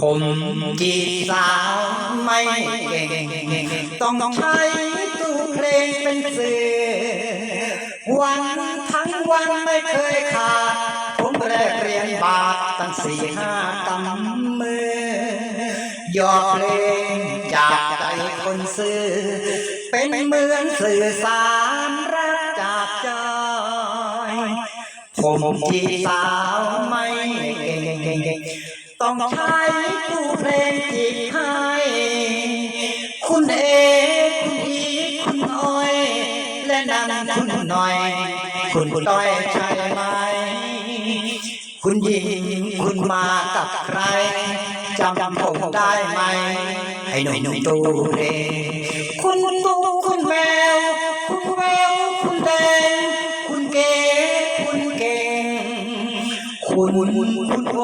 ผมจีสาวไม่เก่ง ต้องใช้ตู้เพลงเป็นสื่อวันทั้งวันไม่เคยขาด ผมแรกเรียนบาทตั้งสี่ห้ากำมือยอดเพลงจากใจคนซื้อ เป็นเหมือนสื่อสารรักจากใจผมที่สาวไม่ ต้องใช้ตู้เพลงจีบให้คุณเอคุณอีคุณอ้อย และนั่นคุณหน่อย คุณต้อยใช่ไหม คุณหญิงคุณมากับใครจำจำผมได้ไหมไอ้หนุ่มตูเพลงคุณตูคุณแมว คุณคุณโอ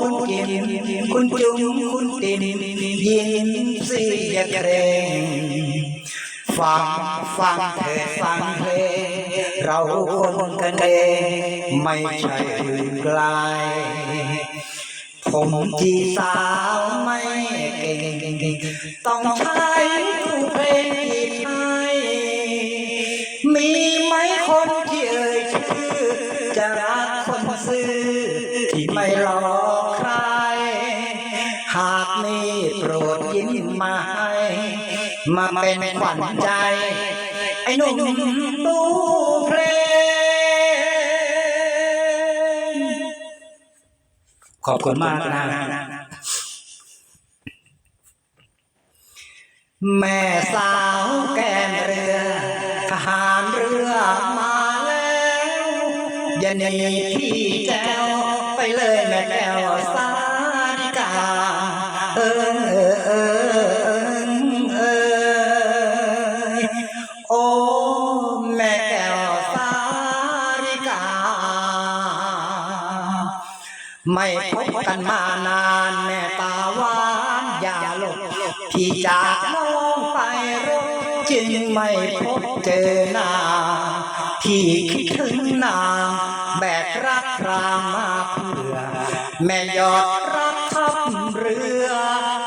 คุณเก่งคุณจุ๋มคุณตินยินเสียงเพลงฟังฟังเธอฟังเพลงเราคนกันเองไม่ใช่อื่นไกลผมจีสาวไม่เก่งต้องใช้ตู้เพลง ซื้อที่ไม่หลอกใคร หากมีโปรดยิ้มมาให้มาเป็นขวัญใจ ไอ้หนุ่มตู้เพลงขอบคุณมากนะแม่สาวแก้ม นีพี่แจ้วไปเลยแม่แก้วสาริกา เออเออเออเออโอ้แม่แก้วสาริกา ไม่พบกันมานานแม่ตาหวานอย่าหลบพี่จากน้องไปรบจึงไม่พบเจอหน้า พี่คิดถึงนางแบกรักรามมาเพื่อ แม่ยอดรักทับเรือ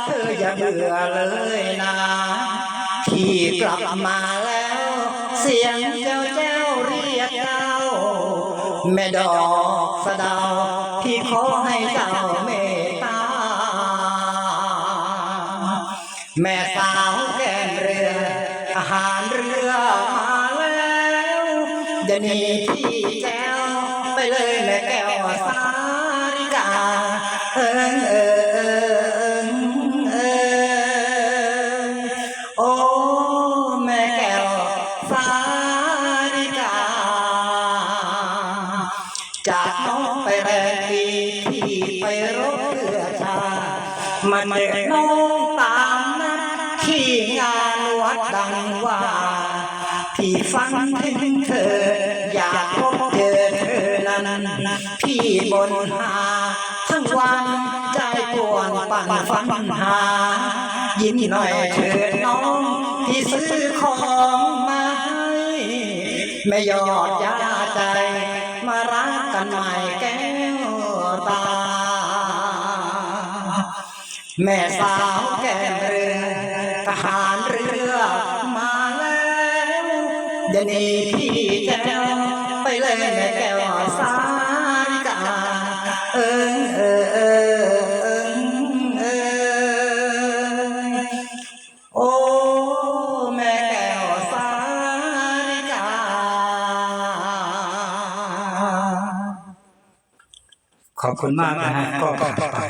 เธออย่าเบื่อเลยนะพี่กลับมาแล้ว เสียงเจ้าเจ้าเรียกเจ้าแม่ดอกสะดาที่ขอให้เจ้าเมตตา แม่สาวแก้มเรือทหารเรือ หนีพี่แจ้วไปเลยแม่แก้วสาริกาเออเออเออเออโอ้แม่แก้วสาริกา จากน้องไปแรกดีที่ไปรบเพื่อชาติมาเจอน้องตามนัดที่งานวัดดังว่า พี่ฟังถึงเธอ อยากพบเจอเธอนั้นพี่บนหา ทั้งวันใจปวนปั่นฝันหา ยิ้มหน่อยเถิดน้องที่ซื้อของมาให้ไม่ยอดยาใจ มารักกันใหม่แก้วตา แม่สาวแก้มเรือทหาร เดี๋ยวนี้พี่แก้วไปเลยแม่แก้วสาริกาเออเออเออเออโอ้แม่แก้วสาริกาขอบคุณมากนะฮะก็กลับไป